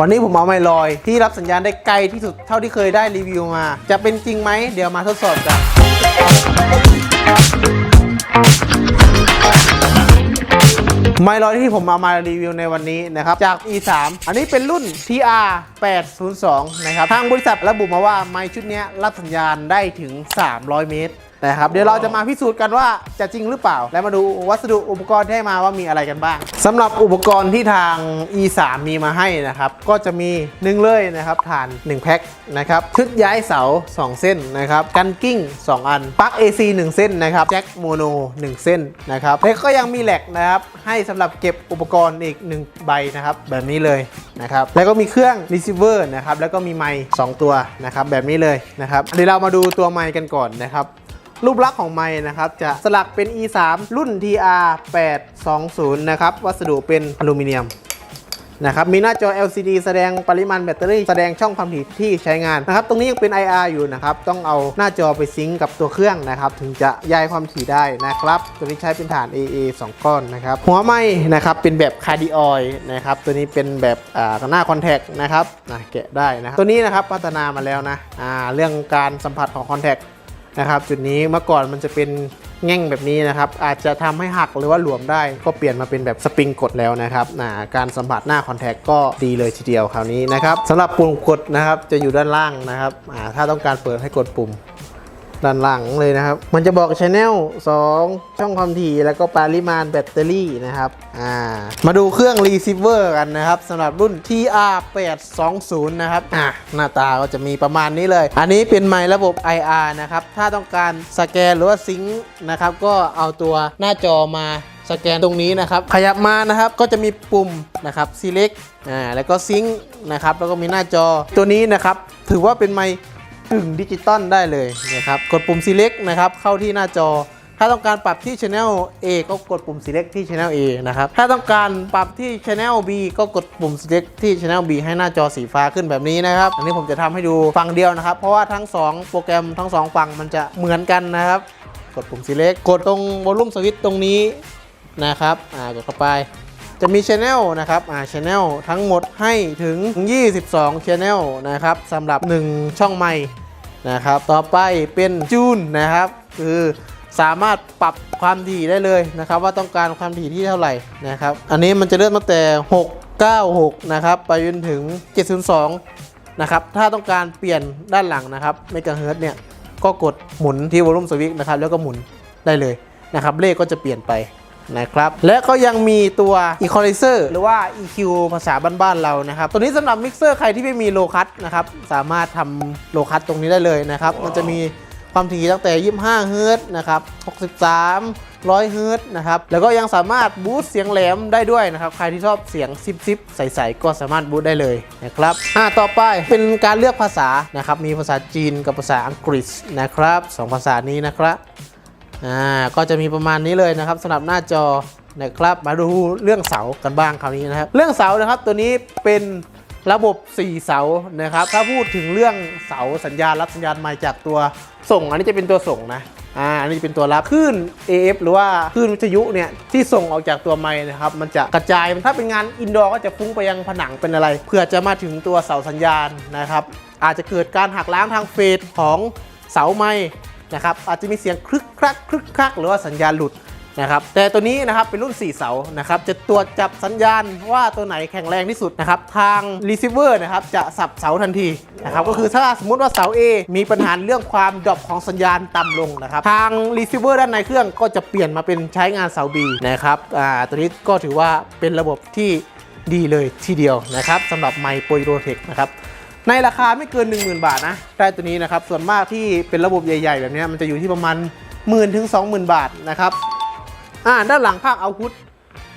วันนี้ผมเอาไมค์ลอยที่รับสัญญาณได้ไกลที่สุดเท่าที่เคยได้รีวิวมา จะเป็นจริงไหม เดี๋ยวมาทดสอบกัน ไมค์ลอยที่ผมเอามารีวิวในวันนี้นะครับ จาก E3 อันนี้เป็นรุ่น TR 802 นะครับ ทางบริษัทระบุมาว่าไมค์ชุดนี้รับสัญญาณได้ถึง 300 เมตร นะครับเดี๋ยวเราจะมาพิสูจน์กันว่าจะจริงหรือเปล่า และมาดูวัสดุอุปกรณ์ที่ให้มาว่ามีอะไรกันบ้างสำหรับอุปกรณ์ที่ทาง E3 มีมาให้นะครับ ก็จะมีหนึ่งเลยนะครับฐาน 1 แพ็คนะครับชุดย้ายเสา 2 เส้นนะครับกันกิ้ง 2 อันปลั๊ก AC 1 เส้นนะครับแจ็คโมโน 1 เส้นนะครับแล้วก็ยังมีแหลกนะครับให้สำหรับเก็บอุปกรณ์อีก 1 ใบนะครับแบบนี้เลยนะครับแล้วก็มีเครื่อง receiver นะครับแล้วก็มีไมค์2ตัวนะครับแบบนี้เลยนะครับเดี๋ยวเรามาดูตัวไมค์กันก่อนนะครับ รูปลักษณ์ของไม้นะครับ จะสลักเป็น E3 รุ่น TR 820 นะครับ วัสดุเป็นอลูมิเนียมนะครับมีหน้าจอ LCD แสดงปริมาณแบตเตอรี่ แสดงช่องความถี่ที่ใช้งานนะครับ ตรงนี้ยังเป็น IR อยู่นะครับ ต้องเอาหน้าจอไปซิงก์กับตัวเครื่องนะครับ ถึงจะย้ายความถี่ได้นะครับ ตัวนี้ใช้เป็นฐาน AA 2 ก้อนนะครับ หัวไม้นะครับ เป็นแบบคาร์ดิออยนะครับ ตัวนี้เป็นแบบอ่าหน้าคอนแทคนะครับนะแกะได้นะครับตัวนี้นะครับพัฒนามาแล้วนะอ่าเรื่องการสัมผัสของคอนแทค นะครับ จุดนี้เมื่อก่อนมันจะเป็นแง่งแบบนี้นะครับ อาจจะทำให้หักหรือว่าหลวมได้ก็เปลี่ยนมาเป็นแบบสปริงกดแล้วนะครับการสัมผัสหน้าคอนแทคก็ดีเลยทีเดียวคราวนี้นะครับสำหรับปุ่มกดนะครับจะอยู่ด้านล่างนะครับถ้าต้องการเปิดให้กดปุ่ม ด้านหลังเลยนะครับ มันจะบอกชแนล2ช่องความถี่แล้วก็ปริมาณแบตเตอรี่นะครับอ่ามาดูเครื่องรีเซิเวอร์กันนะครับสำหรับรุ่น TR 820 นะครับอ่าหน้าตาก็จะมีประมาณนี้เลย อันนี้เป็นไมค์ระบบ IR นะครับ ถ้าต้องการสแกนหรือว่าซิงค์นะครับ ก็เอาตัวหน้าจอมาสแกนตรงนี้นะครับ ขยับมานะครับก็จะมีปุ่มนะครับ select อ่าแล้วก็ซิงค์นะครับ แล้วก็มีหน้าจอตัวนี้นะครับ ถือว่าเป็นไมค์ กึ่งดิจิตอลได้เลยนะครับกดปุ่ม select นะครับเข้าที่หน้าจอ ถ้าต้องการปรับที่ channel A ก็กดปุ่ม select ที่ channel A นะครับถ้าต้องการปรับที่ channel B ก็กดปุ่ม select ที่ channel B ให้หน้าจอสีฟ้าขึ้นแบบนี้นะครับ อันนี้ผมจะทำให้ดูฝั่งเดียวนะครับ เพราะว่าทั้ง 2 โปรแกรมทั้ง 2 ฝั่งมันจะเหมือนกันนะครับ กดปุ่ม select กดตรง volume switch ตรงนี้นะครับอ่ากดเข้าไปจะมี Channel นะครับอ่า Channel ทั้งหมดให้ถึง 22 Channel นะครับสำหรับ 1 ช่องไมค์ นะครับ ต่อไปเป็นจูนนะครับ คือสามารถปรับความถี่ได้เลยนะครับ ว่าต้องการความถี่ที่เท่าไหร่นะครับ อันนี้มันจะเริ่มตั้งแต่ 696 นะครับ ไปจนถึง 702 นะครับ ถ้าต้องการเปลี่ยนด้านหลังนะครับเมกะเฮิร์ตเนี่ยก็กดหมุนที่วอลลุ่มสวิตนะครับ แล้วก็หมุนได้เลยนะครับ เลขก็จะเปลี่ยนไป นะครับ และก็ยังมีตัว Equalizer หรือว่า EQ ภาษาบ้านๆเรานะครับ ตัวนี้สำหรับมิกเซอร์ใครที่ไม่มีโลคัตนะครับ สามารถทำโลคัตตรงนี้ได้เลยนะครับ มันจะมีความถี่ตั้งแต่ 25 เฮิรตซ์นะครับ 63 100 เฮิรตซ์นะครับ แล้วก็ยังสามารถบูสต์เสียงแหลมได้ด้วยนะครับ ใครที่ชอบเสียงซิบซิบๆใสๆก็สามารถบูสต์ได้เลยนะครับอ่าต่อไปเป็นการเลือกภาษานะครับ มีภาษาจีนกับภาษาอังกฤษนะครับสองภาษานี้นะครับ อ่าก็จะมีประมาณนี้เลยนะครับสำหรับหน้าจอนะครับ มาดูเรื่องเสากันบ้างคราวนี้นะครับ เรื่องเสานะครับตัวนี้เป็นระบบ 4 เสานะครับ ถ้าพูดถึงเรื่องเสาสัญญาณรับสัญญาณมาจากตัวส่ง อันนี้จะเป็นตัวส่งนะอ่าอันนี้เป็นตัวรับคลื่น AF หรือว่าคลื่นวิทยุเนี่ยที่ส่งออกจากตัวไม้นะครับ มันจะกระจายถ้าเป็นงานอินดอร์ก็จะฟุ้งไปยังผนังเป็นอะไรเพื่อจะมาถึงตัวเสาสัญญาณนะครับ อาจจะเกิดการหักล้างทางเฟสของเสาไม้ นะครับอาจจะมีเสียงคลึกคลักคลึกคลักหรือว่าสัญญาณหลุดนะครับแต่ตัวนี้นะครับเป็นรุ่น 4 เสานะครับจะตรวจจับสัญญาณว่าตัวไหนแข็งแรงที่สุดนะครับทาง receiver นะครับจะสับเสาทันทีนะครับก็คือถ้าสมมุติว่าเสา A มีปัญหาเรื่องความดรอปของสัญญาณต่ำลงนะครับทาง receiver ด้านในเครื่องก็จะเปลี่ยนมาเป็นใช้งานเสา B นะครับอ่าตัวนี้ก็ถือว่าเป็นระบบที่ดีเลยทีเดียวนะครับสำหรับไมโปรโรเทคนะครับ ในราคาไม่เกิน 10,000 บาทนะได้ตัวนี้นะครับส่วนมากที่เป็นระบบใหญ่ ๆ แบบนี้มันจะอยู่ที่ประมาณ1 0,000ถึง20,000บาทนะครับอ่าด้านหลังภาคเอาพุท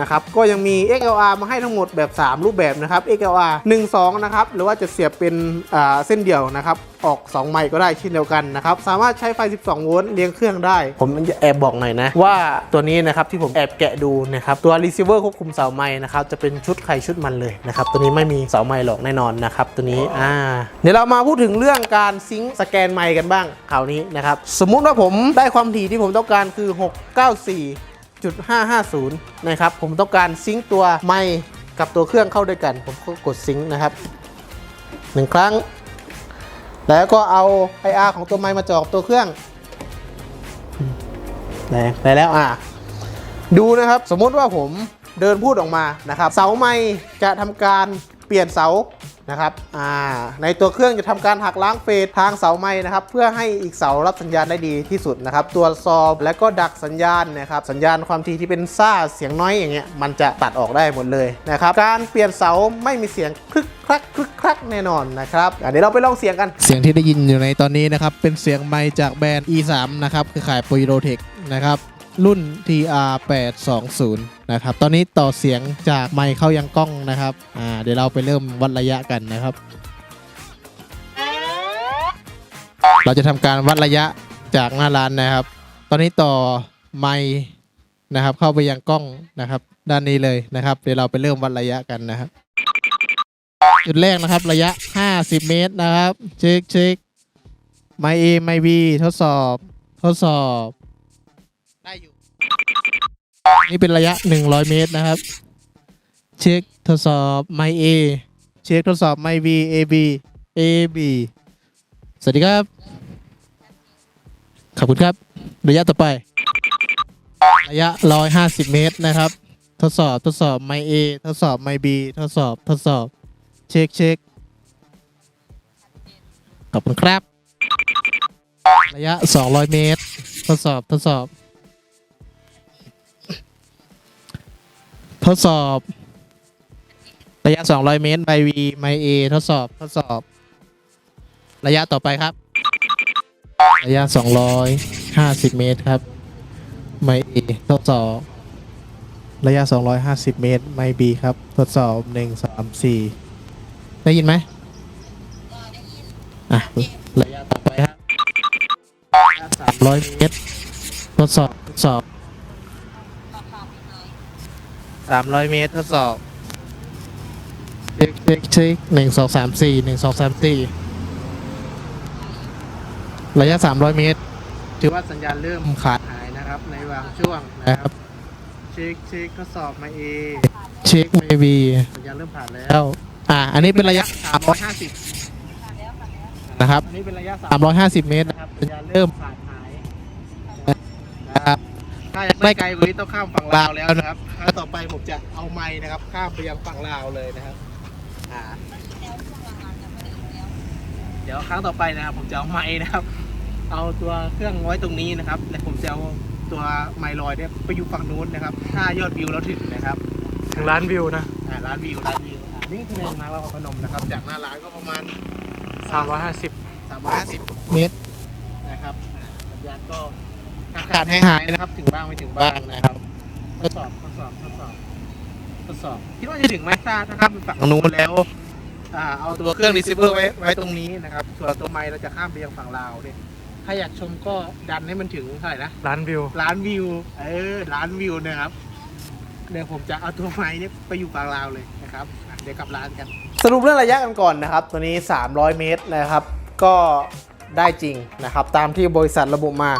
นะครับก็ยังมี XLR มาให้ทั้งหมดแบบ 3 รูปแบบนะครับ XLR 1 2 นะครับหรือว่าจะเสียบเป็นอ่าเส้นเดียวนะครับออก2ไมค์ก็ได้เช่นเดียวกันนะครับสามารถใช้ไฟ 12 โวลต์เลี้ยงเครื่องได้ ผมจะแอบบอกหน่อยนะ ว่าตัวนี้นะครับที่ผมแอบแกะดูนะครับตัว receiver ควบคุมเสาไม้นะครับจะเป็นชุดใครชุดมันเลยนะครับตัวนี้ไม่มีเสาไม้หรอกแน่นอนนะครับตัวนี้อ่าเดี๋ยวเรามาพูดถึงเรื่องการซิงค์สแกนไมค์กันบ้างคราวนี้นะครับสมมุติว่าผมได้ความถี่ที่ผมต้องการคือ 694 550 นะครับ ผมต้องการซิงค์ตัวไมค์กับตัวเครื่องเข้าด้วยกัน ผมก็กดซิงค์นะครับหนึ่งครั้ง แล้วก็เอา IR ของตัวไมค์มาจ่อกับตัวเครื่องได้ได้แล้วอะ ดูนะครับ สมมติว่าผมเดินพูดออกมานะครับ เสาไม้จะทำการเปลี่ยนเสา นะครับในตัวเครื่องจะทำการหักล้างเฟสทางเสาไม้นะครับเพื่อให้อีกเสารับสัญญาณได้ดีที่สุดนะครับตัวซอบและก็ดักสัญญาณนะครับสัญญาณความถี่ที่เป็นซ่าเสียงน้อยอย่างเงี้ยมันจะตัดออกได้หมดเลยนะครับการเปลี่ยนเสาไม่มีเสียงคลึกคลักคลึกคลักแน่นอนนะครับเดี๋ยวเราไปลองเสียงกัน เสียงที่ได้ยินอยู่ในตอนนี้นะครับเป็นเสียงไมค์จากแบรนด์ E3 นะครับคือขายโปรโรเทคนะครับ รุ่น TR820 นะครับ ตอนนี้ต่อเสียงจากไมค์เข้ายังกล้องนะครับ อ่า เดี๋ยวเราไปเริ่มวัดระยะกันนะครับ เราจะทำการวัดระยะจากหน้าร้านนะครับ ตอนนี้ต่อไมค์นะครับ เข้าไปยังกล้องนะครับ ด้านนี้เลยนะครับ เดี๋ยวเราไปเริ่มวัดระยะกันนะครับ จุดแรกนะครับระยะ 50 เมตรนะครับเช็คเช็คไมเอไมบีทดสอบ ทดสอบ นี่เป็นระยะ 100 เมตรนะครับ เช็คทดสอบไมเอเช็คทดสอบไมบีเอบีเอบีสวัสดีครับ ขอบคุณครับ ระยะต่อไป ระยะ 150 เมตรนะครับ ทดสอบทดสอบไมเอทดสอบไมบีทดสอบทดสอบ เช็คเช็คขอบคุณครับ ระยะ 200 เมตร ทดสอบทดสอบ ทดสอบ ระยะ 200 เมตรไมวีไมเอทดสอบทดสอบ ระยะต่อไปครับ ระยะ 250 เมตรครับไมเอทดสอบ ระยะ 250 เมตรไมบีครับ ทดสอบ 1 3 4 ได้ยินไหมอะระยะต่อไปครับสามร้อยเมตร ทดสอบ ทดสอบ สามร้อยเมตรทดสอบเช็คเช็คเช็คหนึ่งสองสามสี่หนึ่งสองสามสี่ระยะสามร้อยเมตร ถือว่าสัญญาณเริ่มขาดหายนะครับในบางช่วงนะครับ เช็คเช็คทดสอบมาเอเช็คเมบีสัญญาณเริ่มผ่านแล้วอ่า อันนี้เป็นระยะ350นะครับ อันนี้เป็นระยะ350เมตรนะครับสัญญาณเริ่มขาดหายนะครับ ถ้ายังไม่ไกลกว่านี้ต้องข้ามฝั่งลาวแล้วนะครับถ้าต่อไปผมจะเอาไม้นะครับ ข้ามไปยังฝั่งลาวเลยนะครับอ่าเดี๋ยวครั้งต่อไปนะครับ ผมจะเอาไม้นะครับ เอาตัวเครื่องไว้ตรงนี้นะครับและผมจะเอาตัวไมลอยเนี่ยไปอยู่ฝั่งนู้นนะครับ ถ้ายอดวิวเราถึงนะครับถึงล้านวิวนะอ่าร้านวิวร้านวิวอ่านี่คือแลนด์มาร์คเราพนมนะครับ จากหน้าร้านก็ประมาณ 350 350 เมตรนะครับอ่าสัญญาณก็ ขาดให้หายนะครับ ถึงบ้างไม่ถึงบ้างนะครับทดสอบทดสอบทดสอบทดสอบคิดว่าจะถึงไหมถ้าถ้าข้ามไปฝั่งนู้นแล้วอ่าเอาตัวเครื่องรีเซิเวอร์ไว้ไว้ตรงนี้นะครับ ส่วนตัวไมค์เราจะข้ามไปยังฝั่งลาวเนี่ยถ้าอยากชมก็ดันให้มันถึงเท่าไหร่นะล้านวิวล้านวิว เออล้านวิวนะครับเดี๋ยวผมจะเอาตัวไม้เนี่ยไปอยู่กลางลาวเลยนะครับอะเดี๋ยวกลับร้านกัน สรุปเรื่องระยะกันก่อนนะครับ ตัวนี้ 300 เมตรนะครับ ก็ได้จริงนะครับ ตามที่บริษัทระบุมา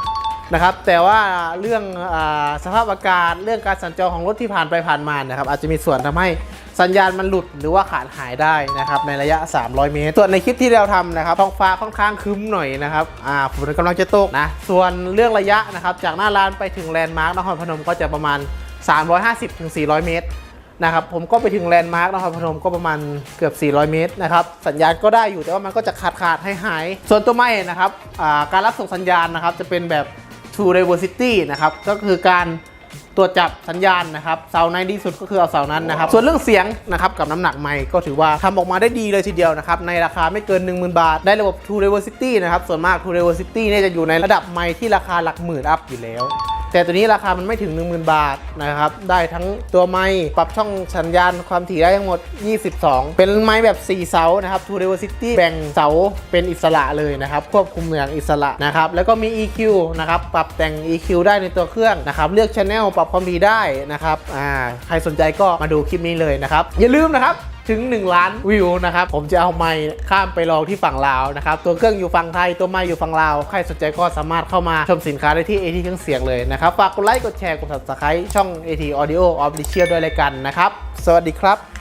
นะครับแต่ว่าเรื่องอสภาพอากาศเรื่องการสัญจรของรถที่ผ่านไปผ่านมานะครับอาจจะมีส่วนทำให้สัญญาณมันหลุดหรือว่าขาดหายได้นะครับในระยะ 300 เมตร ส่วนในคลิปที่เราทำนะครับท้องฟ้าค่อนข้างครึ้มหน่อยนะครับอ่าฝนกำลังจะตกนะส่วนเรื่องระยะนะครับจากหน้าร้านไปถึงแลนด์มาร์กนครพนมก็จะประมาณ 350ถึง400 เมตรนะครับผมก็ไปถึงแลนด์มาร์กนครพนมก็ประมาณเกือบ 400 เมตรนะครับสัญญาณก็ได้อยู่แต่ว่ามันก็จะขาดขาดหายหาย ส่วนตัวไม่นะครับการรับส่งสัญญาณนะครับจะเป็นแบบ True Diversity นะครับก็คือการตรวจจับสัญญาณนะครับเสาไหนดีสุดก็คือเอาเสานั้นนะครับ ส่วนเรื่องเสียงนะครับกับน้ำหนักไมค์ก็ถือว่าทำออกมาได้ดีเลยทีเดียวนะครับในราคาไม่เกิน 10,000 บาท ได้ระบบ True Diversity นะครับส่วนมาก True Diversity เนี่ยจะอยู่ในระดับไมค์ที่ราคาหลักหมื่นอัพอยู่แล้ว แต่ตัวนี้ราคามันไม่ถึง 10,000 บาทนะครับ ได้ทั้งตัวไม้ปรับช่องสัญญาณความถี่ได้ทั้งหมด 22 เป็นไม้แบบ 4 เสานะครับ True Diversity แบ่งเสาเป็นอิสระเลยนะครับ ควบคุมอย่างอิสระนะครับ แล้วก็มี EQ นะครับ ปรับแต่ง EQ ได้ในตัวเครื่องนะครับ เลือก Channel ปรับความถี่ได้นะครับ อ่า ใครสนใจก็มาดูคลิปนี้เลยนะครับ อย่าลืมนะครับ ถึง 1 ล้านวิวนะครับ ผมจะเอาไม้ข้ามไปลองที่ฝั่งลาวนะครับ ตัวเครื่องอยู่ฝั่งไทย ตัวไม้อยู่ฝั่งลาว ใครสนใจก็สามารถเข้ามาชมสินค้าได้ที่ AT เครื่องเสียงเลยนะครับ ฝากกดไลค์ กดแชร์ กด subscribe ช่อง AT Audio Official ด้วยเลยกันนะครับ สวัสดีครับ